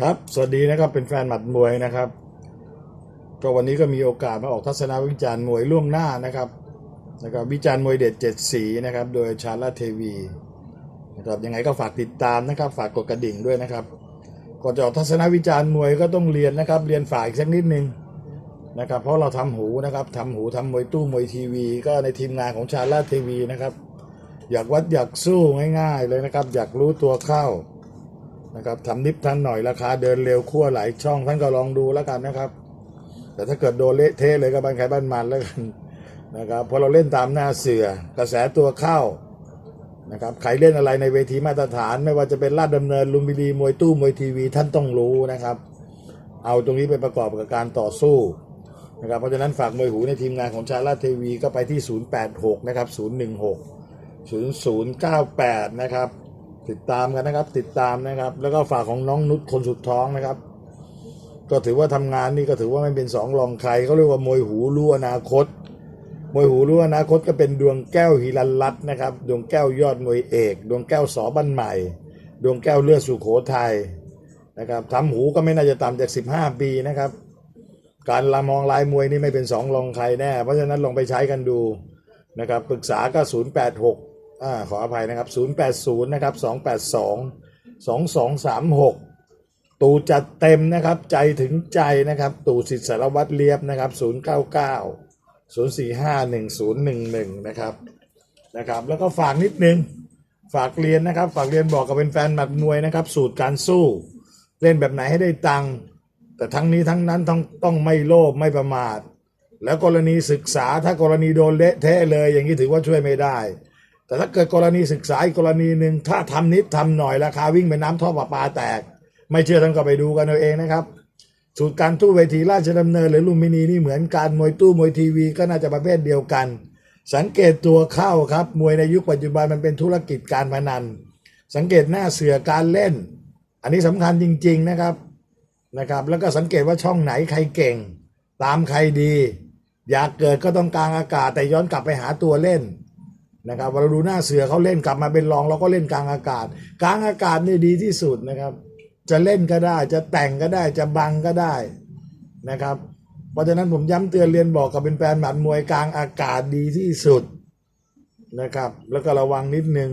ครับ สวัสดีนะครับ เป็นแฟนหมัดมวยนะครับ ก็วันนี้ก็มีโอกาสมาออกทัศนวิจารณ์มวยล่วงหน้านะครับนะครับวิจารณ์มวยเด็ดเจ็ดสีนะครับ โดยชาลาเทวีนะครับยังไงก็ฝากติดตามนะครับ ฝากกดกระดิ่งด้วยนะครับ ก่อนจะออกทัศนวิจารณ์มวยก็ต้องเรียนนะครับ เรียนฝ่ายอีกสักนิดนึงนะครับ เพราะเราทำหูนะครับทำหูทำมวยตู้มวยทีวี ก็ในทีมงานของชาลาเทวีนะครับ อยากวัดอยากสู้ง่าย ๆ เลยนะครับ อยากรู้ตัวเข้า นะครับทำนิบทันหน่อยราคาเดินเร็วขั้วหลายช่องท่านก็ลองดูแล้วกันนะครับ แต่ถ้าเกิดโดนเละเทะเลยก็บ้านใครบ้านมันแล้วกันนะครับพราะเราเล่นตามหน้าเสือกระแสตัวเข้านะครับใครเล่นอะไรในเวทีมาตรฐาน ไม่ว่าจะเป็นลาดดำเนินลุมพินีมวยตู้มวยทีวีท่านต้องรู้นะครับ เอาตรงนี้ไปประกอบกับการต่อสู้นะครับเพราะฉะนั้นฝากมวยหูในทีมงานของชาลาทีวีก็ไปที่ 086 นะครับ 016 0098 นะครับ ติดตามกันนะครับ ติดตามนะครับ แล้วก็ฝากของน้องนุชคนสุดท้องนะครับ ก็ถือว่าทำงานนี่ก็ถือว่าไม่เป็นสองรองใครเขาเรียกว่ามวยหูรู้อนาคต มวยหูรู้อนาคตก็เป็นดวงแก้วฮิรันลัตน์นะครับ ดวงแก้วยอดมวยเอก ดวงแก้วสอบันใหม่ ดวงแก้วเลือดสุโขทัยนะครับทำหูก็ไม่น่าจะต่ำจาก15ปีนะครับการละมองลายมวยนี่ไม่เป็นสองรองใครแน่ เพราะฉะนั้นลองไปใช้กันดูนะครับปรึกษาก็086 อ่าขออภัยนะครับ 080 นะครับ 282 2236 ตู่จัดเต็มนะครับ ใจถึงใจนะครับ ตู่สิทธิสารวัตรเลียบนะครับ 099 045 1011 นะครับนะครับ แล้วก็ฝากนิดนึง ฝากเรียนนะครับ ฝากเรียนบอกกับเป็นแฟนหมัดมวยนะครับ สูตรการสู้ เล่นแบบไหนให้ได้ตังค์แต่ทั้งนี้ทั้งนั้นต้องต้องไม่โลภไม่ประมาท แล้วกรณีศึกษาถ้ากรณีโดนเละเทะเลย อย่างนี้ถือว่าช่วยไม่ได้ แต่ถ้าเกิดกรณีศึกษาอีกกรณีหนึ่งถ้าทำนิดทำหน่อยราคาวิ่งเป็นน้ำท่อประปาแตก ไม่เชื่อท่านก็ไปดูกันเอาเองนะครับสูตรการตู้เวทีราชดำเนินหรือลุมพินีนี่เหมือนการมวยตู้มวยทีวีก็น่าจะประเภทเดียวกัน สังเกตตัวเข้าครับ มวยในยุคปัจจุบันมันเป็นธุรกิจการพนัน สังเกตหน้าเสือการเล่น อันนี้สำคัญจริง ๆนะครับนะครับ แล้วก็สังเกตว่าช่องไหนใครเก่ง ตามใครดี อยากเกิดก็ต้องกลางอากาศแต่ย้อนกลับไปหาตัวเล่น นะครับเราดูหน้าเสือเขาเล่นกลับมาเป็นรองเราก็เล่นกลางอากาศ กลางอากาศนี่ดีที่สุดนะครับ จะเล่นก็ได้จะแต่งก็ได้จะบังก็ได้นะครับ เพราะฉะนั้นผมย้ำเตือนเรียนบอกกับเป็นแฟนหมัดมวยกลางอากาศดีที่สุดนะครับ แล้วก็ระวังนิดนึง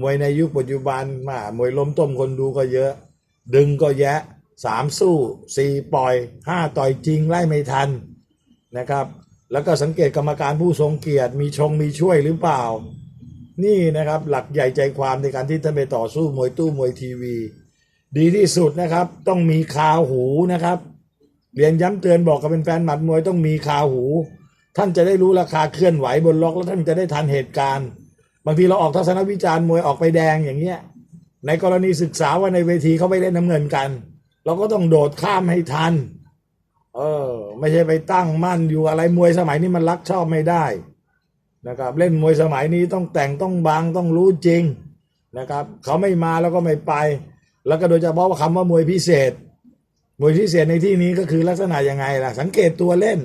มวยในยุคปัจจุบันมามวยล้มต้มคนดูก็เยอะ ดึงก็แยะสามสู้สี่ปล่อยห้าต่อยจริงไล่ไม่ทันนะครับ แล้วก็สังเกตกรรมการผู้ทรงเกียรติ มีชงมีช่วยหรือเปล่า นี่นะครับหลักใหญ่ใจความในการที่ท่านไปต่อสู้มวยตู้มวยทีวี ดีที่สุดนะครับ ต้องมีคาหูนะครับเรียนย้ำเตือนบอกกับเป็นแฟนหมัดมวยต้องมีคาหู ท่านจะได้รู้ราคาเคลื่อนไหวบนล็อกแล้วท่านจะได้ทันเหตุการณ์ บางทีเราออกทัศนวิจารณ์มวยออกไปแดงอย่างเงี้ยในกรณีศึกษาว่าในเวทีเขาไม่เล่นน้ำเงินกัน เราก็ต้องโดดข้ามให้ทัน เออ ไม่ใช่ไปตั้งมั่นอยู่อะไรมวยสมัยนี้มันรักชอบไม่ได้นะครับ เล่นมวยสมัยนี้ต้องแต่งต้องบางต้องรู้จริงนะครับ เขาไม่มาแล้วก็ไม่ไป แล้วก็โดยเฉพาะว่าคำว่ามวยพิเศษ มวยพิเศษในที่นี้ก็คือลักษณะยังไงล่ะ สังเกตตัวเล่น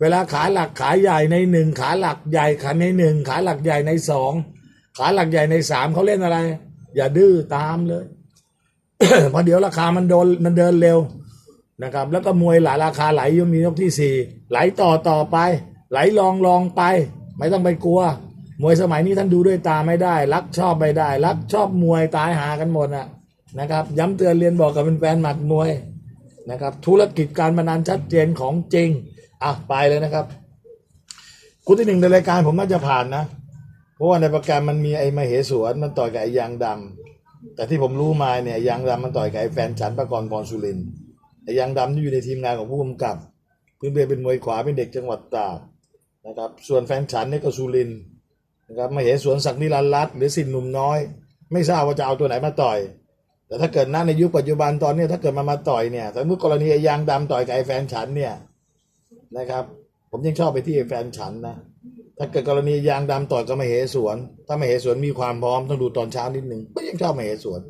เวลาขาหลักขาใหญ่ในหนึ่งขาหลักใหญ่ขาในหนึ่งขาหลักใหญ่ในสองขาหลักใหญ่ในสามเขาเล่นอะไร อย่าดื้อตามเลยเพราะเดี๋ยวราคามันโดนมันเดินเร็ว นะครับ แล้วก็มวยหลายราคาไหลยังมียกที่สี่ไหลต่อต่อไป ไหลลองลองไป ไม่ต้องไปกลัว มวยสมัยนี้ท่านดูด้วยตาไม่ได้ รักชอบไม่ได้ รักชอบมวยตายหากันหมดอะนะครับ ย้ำเตือนเรียนบอกกับเป็นแฟนหมัดมวยนะครับ ธุรกิจการพนันชัดเจนของจริงอะไปเลยนะครับคู่ที่หนึ่งในรายการผมน่าจะผ่านนะเพราะว่าในโปรแกรมมันมีไอ้มาเหสวนมันต่อยกับไอ้ยางดำแต่ที่ผมรู้มาเนี่ยยางดำมันต่อยกับไอ้แฟนฉันประกรณ์พรสุรินทร์ ไอ้ยางดำที่อยู่ในทีมงานของผู้กำกับพื้นเพเป็นมวยขวาเป็นเด็กจังหวัดตากนะครับ ส่วนแฟนฉันเนี่ยก็สุรินนะครับมาเหสวนศักนิรันรัตหรือสินหนุ่มน้อย ไม่ทราบว่าจะเอาตัวไหนมาต่อย แต่ถ้าเกิดหน้าในยุคปัจจุบันตอนนี้ถ้าเกิดมามาต่อยเนี่ยสมมติกรณีไอ้ยางดำต่อยกับไอ้แฟนฉันเนี่ยนะครับ ผมยังชอบไปที่ไอ้แฟนฉันนะถ้าเกิดกรณียางดำต่อยกับมาเหสวน ถ้ามาเหสวนมีความพร้อมต้องดูตอนเช้านิดนึงก็ยังชอบมาเหสวน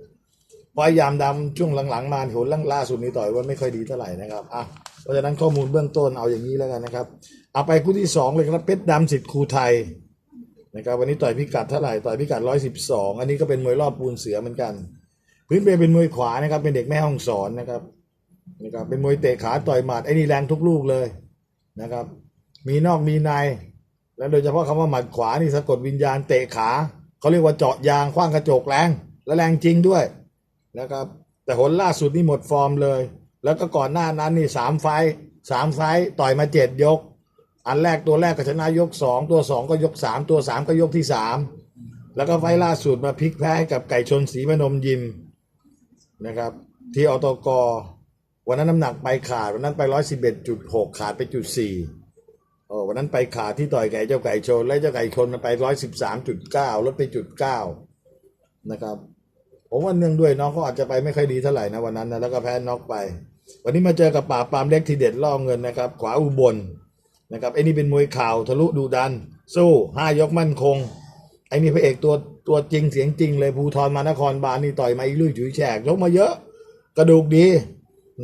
เพราะยามดำช่วงหลังๆมาโหนล่าสุดนี้ต่อยว่าไม่ค่อยดีเท่าไหร่นะครับอะเพราะฉะนั้นข้อมูลเบื้องต้นเอาอย่างนี้แล้วกันนะครับ เอาไปคู่ที่สองเลยครับเพชรดำสิทธิ์ครูไทยนะครับวันนี้ต่อยพิกัดเท่าไหร่ต่อยพิกัดร้อยสิบสองอันนี้ก็เป็นมวยรอบปูนเสือเหมือนกัน พื้นเพเป็นมวยขวานะครับ เป็นเด็กแม่ห้องสอนนะครับนะครับเป็นมวยเตะขาต่อยหมัดไอ้นี่แรงทุกลูกเลยนะครับ มีนอกมีใน แล้วโดยเฉพาะคำว่าหมัดขวานี่สะกดวิญญาณเตะขาเขาเรียกว่าเจาะยางคว้างกระจกแรงและแรงจริงด้วย นะครับ แต่หนล่าสุดนี่หมดฟอร์มเลย แล้วก็ก่อนหน้านั้นนี่สามไฟสามไฟต่อยมาเจ็ดยก อันแรกตัวแรกก็ชนะยกสองตัวสองก็ยกสามตัวสามก็ยกที่สามแล้วก็ไฟล่าสุดมาพลิกแพ้ให้กับไก่ชนศรีพนมยิมนะครับ ที่อตกวันนั้นน้ำหนักไปขาดวันนั้นไปร้อยสิบเอ็ดจุดหกขาดไปจุดสี่โอ้วันนั้นไปขาดที่ต่อยไก่เจ้าไก่ชน และเจ้าไก่ชนมันไปร้อยสิบสามจุดเก้าลดไปจุดเก้านะครับ ผมว่าเนื่องด้วยน้องเขาอาจจะไปไม่ค่อยดีเท่าไหร่นะวันนั้นนะแล้วก็แพ้น็อกไป วันนี้มาเจอกับป่าปามเล็กทีเด็ดล่อเงินนะครับ ขวาอุบลนะครับไอ้นี่เป็นมวยข่าวทะลุดูดัน สู้ห้ายกมั่นคงไอ้นี่พระเอกตัวตัวจริงเสียงจริงเลยภูทรมานครบาลนี่ต่อยมาอีลุยฉุยแฉกยกมาเยอะ กระดูกดี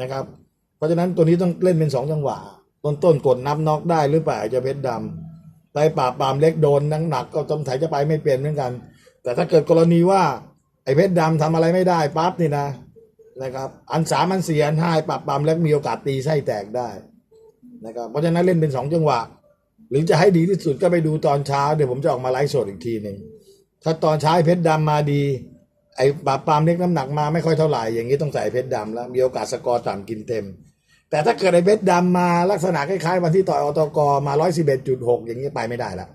นะครับ เพราะฉะนั้นตัวนี้ต้องเล่นเป็นสองจังหวะ ต้นต้นกดนับน็อกได้หรือเปล่าจะเพชรดำไปป่าปามเล็กโดนนังหนักก็จำถ่ายจะไปไม่เปลี่ยนเหมือนกัน แต่ถ้าเกิดกรณีว่า ไอ้เพชรดำทำอะไรไม่ได้ปั๊บนี่นะนะครับ อันสามอันสี่อันห้าปรับปรามแล้วมีโอกาสตีไส้แตกได้นะครับเพราะฉะนั้นเล่นเป็นสองจังหวะ หรือจะให้ดีที่สุดก็ไปดูตอนเช้าเดี๋ยวผมจะออกมาไลฟ์สดอีกทีหนึ่งถ้าตอนเช้าเพชรดำมาดี ไอ้ปราบปรามเล็กน้ำหนักมาไม่ค่อยเท่าไหร่อย่างนี้ต้องใส่เพชรดำแล้วมีโอกาสสกอร์ต่ำกินเต็ม แต่ถ้าเกิดไอ้เพชรดำมาลักษณะคล้ายๆวันที่ต่อยอตกมาร้อยสิบเอ็ดจุดหกอย่างนี้ไปไม่ได้ละ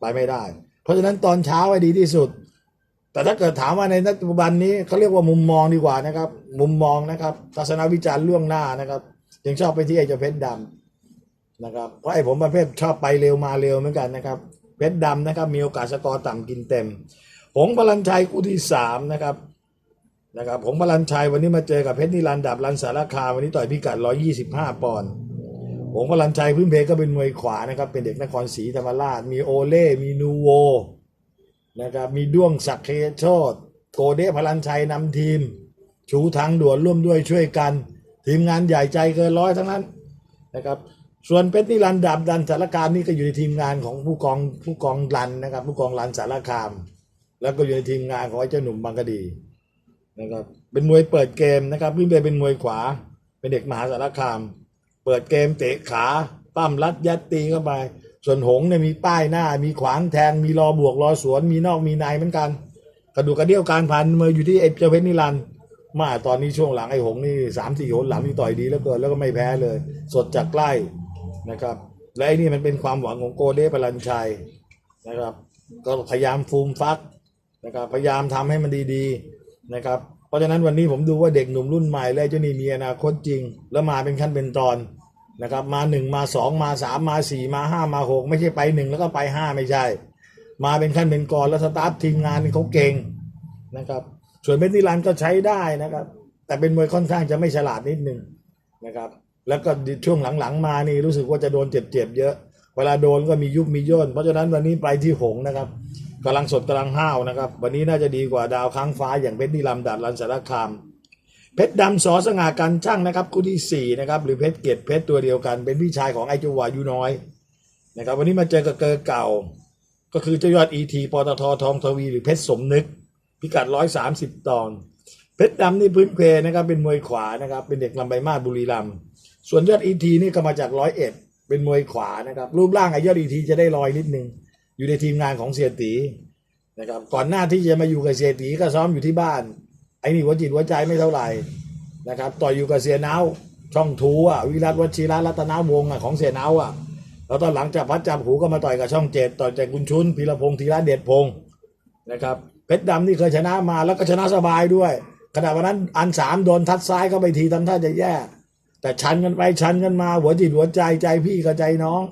ไปไม่ได้ เพราะฉะนั้นตอนเช้าให้ดีที่สุด แต่ถ้าเกิดถามว่าในปัจจุบันนี้เขาเรียกว่ามุมมองดีกว่านะครับ มุมมองนะครับทัศนวิจารณ์ล่วงหน้านะครับยังชอบไปที่ไอ้เจ้าเพชรดำนะครับเพราะไอ้ผมประเภทชอบไปเร็วมาเร็วเหมือนกันนะครับ เพชรดำนะครับ มีโอกาสสกอร์ต่ำกินเต็มหงส์พลันชัยคู่ที่สามนะครับนะครับหงส์พลันชัยวันนี้มาเจอกับเพชรนิรันดร์ดับรันสารคาวันนี้ต่อยพิกัด 125 ปอนด์หงส์พลันชัยพื้นเพก็เป็นมวยขวานะครับ เป็นเด็กนครศรีธรรมราช มีโอเล่ มีนูโว นะครับมีด้วงศักย์เทโชตโกเดพลันชัยนำทีม ชูทางด่วนร่วมด้วยช่วยกัน ทีมงานใหญ่ใจเกินร้อยทั้งนั้นนะครับส่วนเพชรนิรันดับดันสารคามนี่ก็อยู่ในทีมงานของผู้กองผู้กองรันนะครับ ผู้กองรันสารคาม แล้วก็อยู่ในทีมงานของไอ้เจ้าหนุ่มบางกะดีนะครับเป็นมวยเปิดเกมนะครับวิ่งไปเป็นมวยขวา เป็นเด็กมหาสารคาม เปิดเกมเตะขาปั้มรัดยัดตีเข้าไป ส่วนหงเนี่ยมีป้ายหน้า มีขวางแทง มีรอบวกรอสวน มีนอกมีในเหมือนกัน กระดูกกระเดี่ยวการพันมือยู่ที่ไอ้เจ้าเพชรนิรันด์มาตอนนี้ช่วงหลังไอ้หงนี่สามสี่หนหลังนี่ต่อยดีแล้วเกินแล้วก็ไม่แพ้เลย สดจากใกล้นะครับ และไอ้นี่มันเป็นความหวังของโกเด้ปรัญชัยนะครับ ก็พยายามฟูมฟักนะครับพยายามทำให้มันดีๆนะครับ เพราะฉะนั้นวันนี้ผมดูว่าเด็กหนุ่มรุ่นใหม่เลยเจ้านี่มีอนาคตจริง แล้วมาเป็นขั้นเป็นตอน นะครับมาหนึ่งมาสองมาสามมาสี่มาห้ามาหกไม่ใช่ไปหนึ่งแล้วก็ไปห้าไม่ใช่ มาเป็นขั้นเป็นกรแล้วสตาฟทีมงานนี่เขาเก่งนะครับส่วนเบนนิรันก็ใช้ได้นะครับ แต่เป็นมวยค่อนข้างจะไม่ฉลาดนิดนึงนะครับ แล้วก็ช่วงหลังๆมานี่รู้สึกว่าจะโดนเจ็บๆเยอะ เวลาโดนก็มียุบมีย่นเพราะฉะนั้นวันนี้ไปที่หงนะครับกำลังสดกำลังห้าวนะครับ วันนี้น่าจะดีกว่าดาวค้างฟ้าอย่างเพชรนิรันดัดรันสารคาม เพชรดำสอสง่ากันช่างนะครับคู่ที่สี่นะครับ หรือเพชรเกตเพชรตัวเดียวกัน เป็นพี่ชายของไอจาวายุน้อยนะครับ วันนี้มาเจอกับเกอเก่า ก็คือเจ้ายอดอีทีปตททองทวีหรือเพชรสมนึก พิกัดร้อยสามสิบตอน เพชรดำนี่พื้นเพนะครับเป็นมวยขวานะครับ เป็นเด็กลำใบมาศบุรีรัมย์ส่วนยอดอีทีนี่ก็มาจากร้อยเอ็ดเป็นมวยขวานะครับ รูปร่างไอยอดอีทีจะได้ลอยนิดนึงอยู่ในทีมงานของเสียตีนะครับก่อนหน้าที่จะมาอยู่กับเสียตีก็ซ้อมอยู่ที่บ้าน ไอ้นี่หัวจิตหัวใจไม่เท่าไหร่นะครับ ต่อยอยู่กับเสียนาวช่องทูอะวิรัตวชิระรัตนาวงศ์อะของเสียนาวอะแล้วตอนหลังจากพัดจับหูก็มาต่อยกับช่องเจ็ดต่อยจากกุญชุนพีรพงศ์ธีระเดชพงศ์นะครับเพชรดำนี่เคยชนะมาแล้วก็ชนะสบายด้วยขณะวันนั้นอันสามโดนทัดซ้ายเข้าไปทีทำท่าจะแย่ แต่ชันกันไปชันกันมาหัวจิตหัวใจใจพี่กับใจน้อง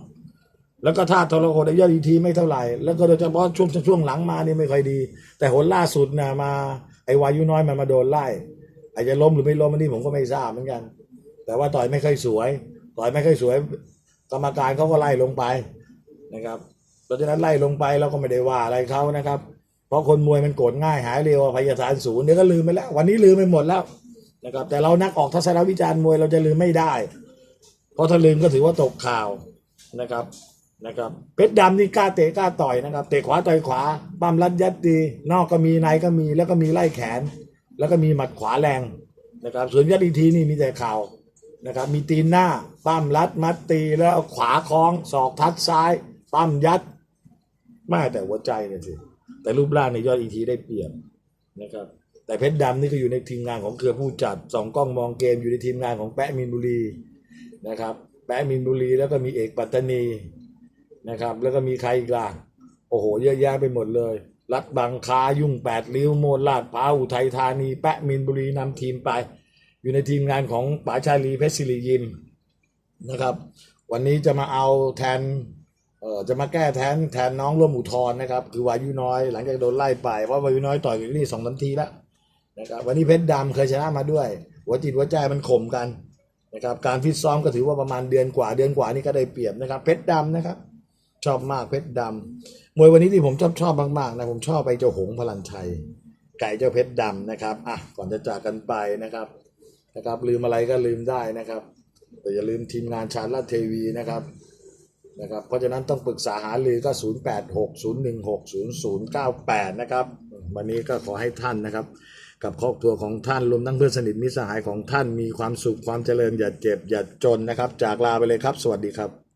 แล้วก็ท่าทรหดยอดอีทีไม่เท่าไหร่ แล้วก็โดยเฉพาะช่วงช่วงหลังมานี่ไม่ค่อยดี แต่หนล่าสุดนะมา ไอ้วายุน้อยมันมาโดนไล่อาจจะล้มหรือไม่ล้มอันนี้ผมก็ไม่ทราบเหมือนกัน แต่ว่าต่อยไม่ค่อยสวย ต่อยไม่ค่อยสวย กรรมการเขาก็ไล่ลงไปนะครับเพราะฉะนั้นไล่ลงไปเราก็ไม่ได้ว่าอะไรเขานะครับ เพราะคนมวยมันโกรธง่ายหายเร็วอภัยทานศูนย์เดี๋ยวก็ลืมไปแล้ว วันนี้ลืมไปหมดแล้วนะครับ แต่เรานักออกทัศนวิจารณ์มวยเราจะลืมไม่ได้ เพราะถ้าลืมก็ถือว่าตกข่าวนะครับ นะครับเพชรดำนี่กล้าเตะกล้าต่อยนะครับ เตะขวาต่อยขวาปั้มรัดยัดดี นอกก็มีในก็มีแล้วก็มีไล่แขน แล้วก็มีหมัดขวาแรงนะครับส่วนยอดอีกทีนี่มีแต่เข่านะครับ มีตีนหน้าปั้มรัดมัดตีแล้วเอาขวาคล้องศอกทัดซ้ายปั้มยัดไม่แต่หัวใจเนี่ยสิแต่รูปร่างในยอดอีทีได้เปรียบนะครับ แต่เพชรดำนี่ก็อยู่ในทีมงานของเครือผู้จัดสองกล้องมองเกมอยู่ในทีมงานของแปะมินบุรีนะครับ แปะมินบุรีแล้วก็มีเอกปัตตานี นะครับ แล้วก็มีใครอีกล่ะโอ้โห เยอะแยะไปหมดเลย รัดบางคายุ่งแปดริ้วโมลาดพร้าอุทัยธานี แปะมินบุรีนำทีมไป อยู่ในทีมงานของป๋าชาลีเพชรศิริยิมนะครับ วันนี้จะมาเอาแทนเออจะมาแก้แทนแทนน้องร่วมอุทธรนะครับ คือวายุน้อยหลังจากโดนไล่ไปเพราะวายุน้อยต่อยอยู่นี่สองสามทีแล้วนะครับวันนี้เพชรดำเคยชนะมาด้วย หัวจิตหัวใจมันข่มกันนะครับการฟิตซ้อมก็ถือว่าประมาณเดือนกว่าเดือนกว่านี่ก็ได้เปรียบนะครับ เพชรดำนะครับ ชอบมากเพชรดำมวยวันนี้ที่ผมชอบชอบมากๆนะผมชอบไปเจ้าหงพลันชัย ไก่เจ้าเพชรดำนะครับอะก่อนจะจากกันไปนะครับนะครับ ลืมอะไรก็ลืมได้นะครับ แต่อย่าลืมทีมงานชาญราเทวีนะครับนะครับ เพราะฉะนั้นต้องปรึกษาหารือก็ 0860160098 นะครับ วันนี้ก็ขอให้ท่านนะครับ กับครอบครัวของท่านรวมทั้งเพื่อนสนิทมิตรสหายของท่านมีความสุขความเจริญอย่าเจ็บอย่าจนนะครับ จากลาไปเลยครับ สวัสดีครับ